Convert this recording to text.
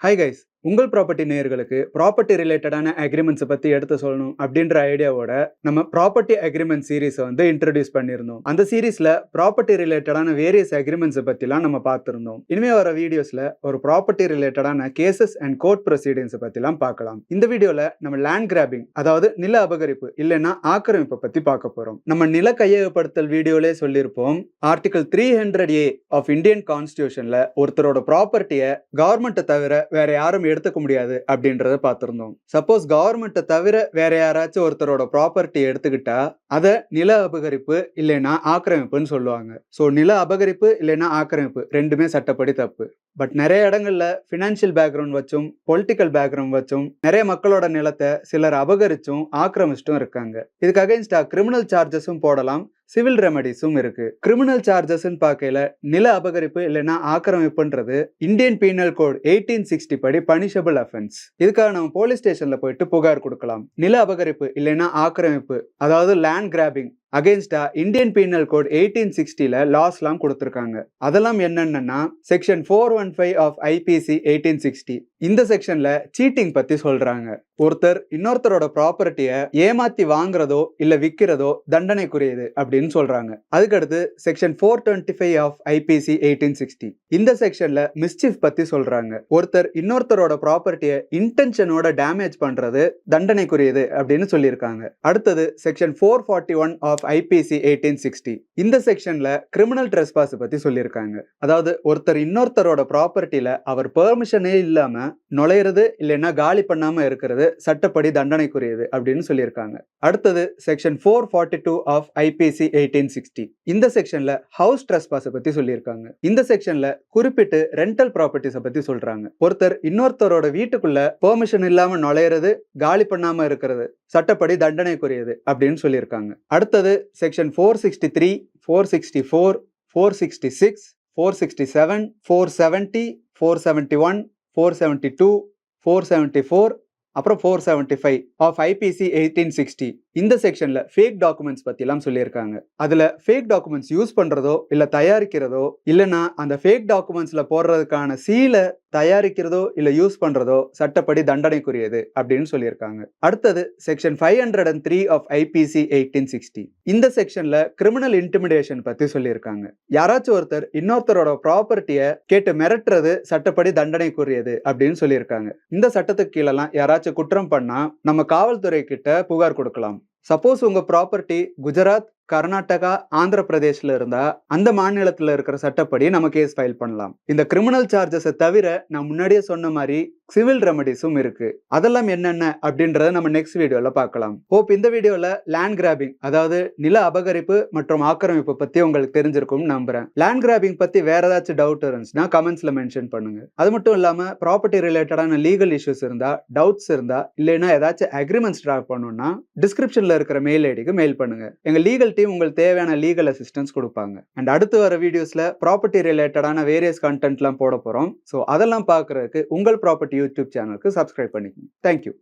Hi guys உங்கள் property நேயர்களுக்கு property ரிலேட்டடான அக்ரிமெண்ட்ஸை பற்றி எடுத்து சொல்லணும் அப்படின்ற ஐடியாவோட நம்ம ப்ராப்பர்ட்டி அக்ரிமெண்ட் சீரிஸை வந்து இன்ட்ரடியூஸ் பண்ணியிருந்தோம். அந்த சீரீஸில் ப்ராப்பர்ட்டி ரிலேட்டடான வேரியஸ் அக்ரிமெண்ட்ஸை பற்றிலாம் நம்ம பார்த்துருந்தோம். இனிமே வர வீடியோஸில் ஒரு ப்ராப்பர்ட்டி ரிலேட்டடான கேசஸ் அண்ட் கோர்ட் ப்ரொசீடிங்ஸை பற்றிலாம் பார்க்கலாம். இந்த வீடியோவில் நம்ம லேண்ட் கிராபிங் அதாவது நில அபகரிப்பு இல்லைன்னா ஆக்கிரமிப்பை பற்றி பார்க்க போகிறோம் நம்ம நில கையகப்படுத்தல் வீடியோலே சொல்லியிருப்போம் article three hundred A of Indian கான்ஸ்டியூஷனில் ஒருத்தரோட ப்ராப்பர்ட்டியை கவர்மெண்ட்டை தவிர வேற யாரும் எடுத்துக்க முடியாது அப்படின்றத பார்த்துருந்தோம். சப்போஸ் கவர்மெண்ட்டை தவிர வேற யாராச்சும் ஒருத்தரோட ப்ராப்பர்ட்டி எடுத்துக்கிட்டா அதை நில அபகரிப்பு இல்லைன்னா ஆக்கிரமிப்புன்னு சொல்லுவாங்க. ஸோ நில அபகரிப்பு இல்லைன்னா ஆக்கிரமிப்பு ரெண்டுமே சட்டப்படி தப்பு. பட் நிறைய இடங்கள்ல ஃபினான்ஷியல் பேக்ரவுண்ட் வச்சும் பொலிட்டிக்கல் பேக்ரவுண்ட் வச்சும் நிறைய மக்களோட நிலத்தை சிலர் அபகரிச்சும் ஆக்கிரமிச்சிட்டும் இருக்காங்க. இதுக்கு அகைன்ஸ்டா கிரிமினல் சார்ஜஸும் போடலாம். சிவில் ரெமடிஸும் இருக்கு. கிரிமினல் சார்ஜஸ்ன்னு பார்க்கையில நில அபகரிப்பு இல்லைன்னா ஆக்கிரமிப்புன்றது Indian penal code eighteen sixty படி பனிஷபிள் அஃபென்ஸ். இதுக்காக நம்ம போலீஸ் ஸ்டேஷன்ல போயிட்டு புகார் கொடுக்கலாம். நில அபகரிப்பு இல்லைன்னா ஆக்கிரமிப்பு அதாவது லேண்ட் கிராபிங் அகேன்ஸ்டா இந்தியன் பீனல் கோட் எயிட்டீன் சிக்ஸ்டியில் லாஸ்லாம் கொடுத்துருக்காங்க. அதெல்லாம் என்னென்னா section four one five of IPC eighteen sixty இந்த செக்ஷனில் சீட்டிங் பற்றி சொல்கிறாங்க ஒருத்தர் இன்னொருத்தரோட ப்ராப்பர்ட்டியை ஏமாத்தி வாங்குறதோ இல்லை விற்கிறதோ தண்டனைக்குரியது அப்படின்னு சொல்கிறாங்க அதுக்கடுத்து section four twenty five of IPC eighteen sixty இந்த செக்ஷனில் மிஸ்டிஃப் பற்றி சொல்கிறாங்க ஒருத்தர் இன்னொருத்தரோட ப்ராப்பர்ட்டியை இன்டென்ஷனோட டேமேஜ் பண்ணுறது தண்டனைக்குரியது அப்படின்னு சொல்லியிருக்காங்க. அடுத்தது section four forty one of IPC eighteen sixty இந்த செக்ஷன்ல கிரிமினல் ட்ரெஸ்பாஸ் பத்தி சொல்லியிருக்காங்க. அதாவது ஒருத்தர் இன்னொருத்தரோட ப்ராப்பர்ட்டியில அவர் பெர்மிஷனே இல்லாம நுழையிறது இல்லைன்னா காலி பண்ணாம இருக்கிறது சட்டப்படி தண்டனைக்குரியது அப்படின்னு சொல்லியிருக்காங்க. அடுத்தது section four forty two of IPC eighteen sixty இந்த செக்ஷன்ல ஹவுஸ் ட்ரெஸ்பாஸை பத்தி சொல்லியிருக்காங்க. இந்த செக்ஷன்ல குறிப்பிட்டு ரெண்டல் ப்ராப்பர்ட்டிஸை பத்தி சொல்றாங்க. ஒருத்தர் இன்னொருத்தரோட வீட்டுக்குள்ள பெர்மிஷன் இல்லாம நுழையிறது காலி பண்ணாம இருக்கிறது சட்டப்படி தண்டனைக்குரியது அப்படின்னு சொல்லியிருக்காங்க. அடுத்தது section four sixty three four sixty four four sixty six four sixty seven four seventy four seventy one four seventy two four seventy four அப்புறம் four seventy five of IPC eighteen sixty இந்த செக்ஷன்ல fake documents பற்றிலாம் சொல்லியிருக்காங்க. அதில் fake documents use பண்ணுறதோ இல்லை தயாரிக்கிறதோ இல்லைன்னா அந்த ஃபேக் டாக்குமெண்ட்ஸில் போடுறதுக்கான சீலை தயாரிக்கிறதோ இல்லை யூஸ் பண்ணுறதோ சட்டப்படி தண்டனைக்குரியது அப்படின்னு சொல்லியிருக்காங்க. அடுத்தது section five hundred and three of IPC eighteen sixty இந்த செக்ஷன்ல கிரிமினல் இன்டிமிடேஷன் பற்றி சொல்லியிருக்காங்க. யாராச்சும் ஒருத்தர் இன்னொருத்தரோட ப்ராப்பர்ட்டியை கேட்டு மிரட்டுறது சட்டப்படி தண்டனைக்குரியது அப்படின்னு சொல்லியிருக்காங்க. இந்த சட்டத்துக்கு கீழெல்லாம் யாராச்சும் குற்றம் பண்ணா நம்ம காவல்துறை கிட்ட புகார் கொடுக்கலாம். சப்போஸ் உங்க ப்ராப்பர்ட்டி குஜராத் கர்நாடகா ஆந்திர பிரதேஷ்ல இருந்தா அந்த மாநிலத்துல இருக்கிற சட்டப்படி நம்ம கேஸ் ஃபைல் பண்ணலாம். இந்த கிரிமினல் சார்ஜஸை தவிர நான் முன்னாடியே சொன்ன மாதிரி சிவில் ரெமடிஸும் இருக்கு. அதெல்லாம் என்னென்ன அப்படின்றத நம்ம நெக்ஸ்ட் வீடியோல பார்க்கலாம். ஹோப் இந்த வீடியோல லேண்ட் கிராபிங் அதாவது நில அபகரிப்பு மற்றும் ஆக்கிரமிப்பு பத்தி உங்களுக்கு தெரிஞ்சிருக்கும்னு நம்புறேன். லேண்ட் கிராபிங் பத்தி வேற ஏதாச்சும் டவுட் இருந்துச்சுன்னா கமெண்ட்ஸ்ல மென்ஷன் பண்ணுங்க. அது மட்டும் இல்லாம ப்ராப்பர்ட்டி ரிலேட்டடான லீகல் இஷ்யூஸ் இருந்தா டவுட்ஸ் இருந்தா இல்லைன்னா ஏதாச்சும் அக்ரிமெண்ட்ஸ் டிராப் பண்ணணும்னா டிஸ்கிரிப்ஷன்ல இருக்கிற மெயில் ஐடிக்கு மெயில் பண்ணுங்க. எங்க லீகல் டீம் உங்களுக்கு தேவையான லீகல் அசிஸ்டன்ஸ் கொடுப்பாங்க. அண்ட் அடுத்து வர வீடியோஸ்ல ப்ராப்பர்ட்டி ரிலேட்டடான வேரியஸ் கண்டென்ட்லாம் போட போறோம். ஸோ அதெல்லாம் பார்க்குறதுக்கு உங்கள் ப்ராப்பர்ட்டி யூடியூப் சேனலுக்கு சப்ஸ்கிரைப் பண்ணிக்கோங்க. Thank you